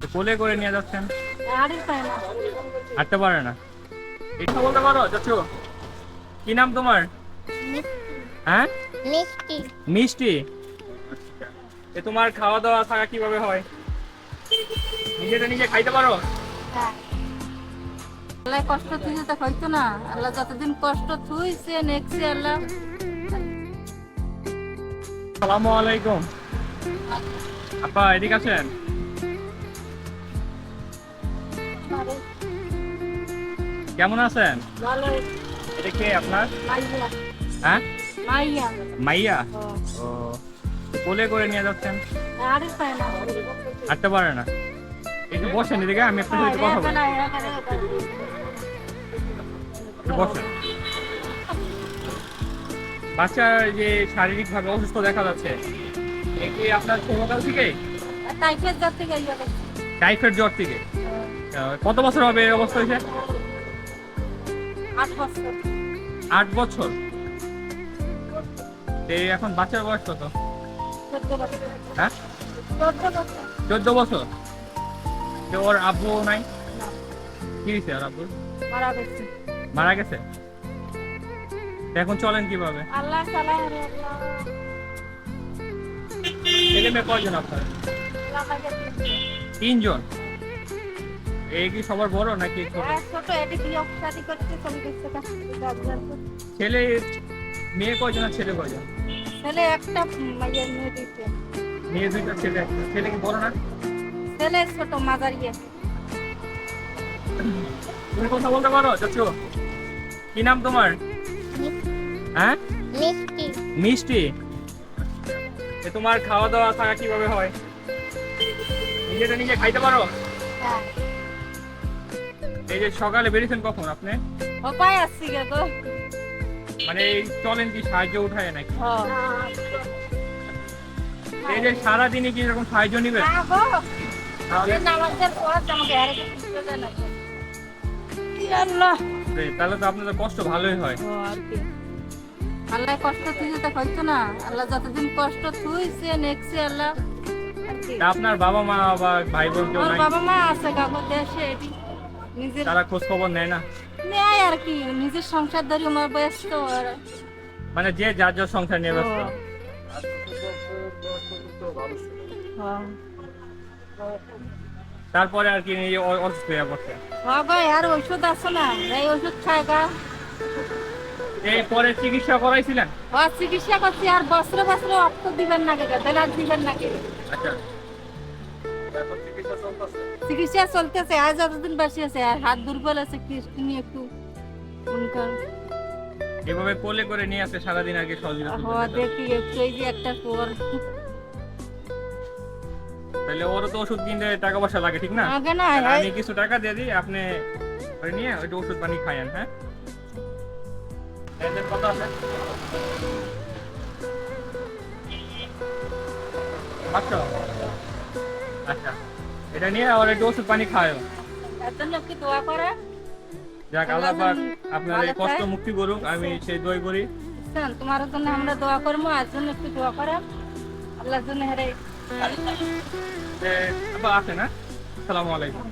কোলে করে নিয়ে যাচ্ছেন? আড়ির পায় না। হাঁটতে পারে না। এটা বলতে পারো চাচু। কি নাম তোমার? হ্যাঁ? মিষ্টি। মিষ্টি? এ তোমার খাওয়া দাওয়া থাকা কীভাবে হয়? নিজেটা নিজে খাইতে পারো? আল্লাহ কষ্ট থুইছে তো হইতো না। আল্লাহ যতদিন কষ্ট থুইছে নেক্সি আল্লাহ। সালামু আলাইকুম। আপা এদিকে আছেন কেমন আছেন? এটা কে আপনার? হ্যাঁ? মাইয়া। মাইয়া? ও। কোলে করে নিয়ে যাচ্ছেন? হাঁটতে পারে না। একটু বসেন এদিকে আমি আপনার সাথে কথা বলি। একটু বসেন। বাচ্চার যে শারীরিক ভাবে অসুস্থ দেখা যাচ্ছে এ আপনার ছোটকাল থেকে? টাইফের যাতে গেল টাইফয়েড জ্বর থেকে। কত বছর হবে এই অবস্থা হয়েছে? আট বছর। আট বছর? এখন বাচ্চার বয়স কত? চোদ্দ বছর। হ্যাঁ? চোদ্দ বছর। তো ওর আব্বু নাই? কি হয়েছে ওর আব্বু মারা গেছে। মারা গেছে? এখন চলেন কীভাবে? আল্লাহ ছেলে মেয়ে কয়জন আপনার। তিনজন? এই কি সবার বড় নাকি ছোট? ছোট এটি বিয়ে শাদি করতে চলে গেছে ছেলে মেয়ে কয়জন আর ছেলে কয়জন? ছেলে একটা মেয়ে দিতে মেয়ে দুইটা ছেলে একটা। ছেলে কি বড় না? ছেলে ছোট তুমি কথা বলতে পারো চাচু? কি নাম তোমার? হ্যাঁ? মিষ্টি। মিষ্টি? তোমার খাওয়া দাওয়া থাকা কীভাবে হয়? নিজেটা নিজে খাইতে পারো? হ্যাঁ। এই যে সকালে বেরিয়েছেন কখন আপনি? আসছি গে মানে এই চলেন কি সাহায্য উঠায় নাকি? এই যে সারাদিনে কি এরকম সাহায্য নিবেন? তাহলে তো আপনাদের কষ্ট ভালোই হয়। আল্লাহ কষ্ট থুইছে তো হইতো না। আল্লাহ যতদিন কষ্ট থুইছে নেক্সি আল্লাহ। আপনার বাবা মা বা ভাই বোন কেউ নাই? বাবা মা আছে কাকু দেশে। এটি নিজের তারা খোঁজ খবর নেয় না। নেয় আর কি নিজের সংসার ধরে আমার ব্যস্ত আর। মানে যে যার যার সংসার নিয়ে ব্যস্ত। তারপরে আর কি অসুস্থ হয়ে পড়ছে। আর ওষুধ আছে না? এই ওষুধ খায় গা। এই পরে চিকিৎসা করাইছিলেন? চিকিৎসা করছি আর বছরে বছরে অর্থ দিবেন না কে আর দিবেন না কে? আচ্ছা। চিকিৎসা চলতেছে। চলতেছে যতদিন বাসি আছে আর হাত দুর্বল আছে কিডনি একটু উনকার এভাবে কোলে করে নিয়ে আসে সারাদিন আগে সহযোগিতা করতে। দেখি একটু এই যে একটা পর। তাহলে ওরও তো ওষুধ কিনতে টাকা পয়সা লাগে ঠিক না? আগে না আমি কিছু টাকা দিয়ে দিই আপনি ওই নিয়ে ওইটা ওষুধ পানি খায়েন হ্যাঁ? এদের কত আছে। পাঁচশো আচ্ছা। এটা নিয়ে আর একটু ওষুধ পানি খায়। জন্য একটু দোয়া করে। যাক আল্লাহ পাক আপনার এই কষ্ট মুক্তি করুক আমি সেই দই করি। বুঝছেন তোমার জন্য আমরা দোয়া করব আর জন্য একটু দোয়া করে। আল্লাহর জন্য হেরে। আছে না আসসালামু আলাইকুম।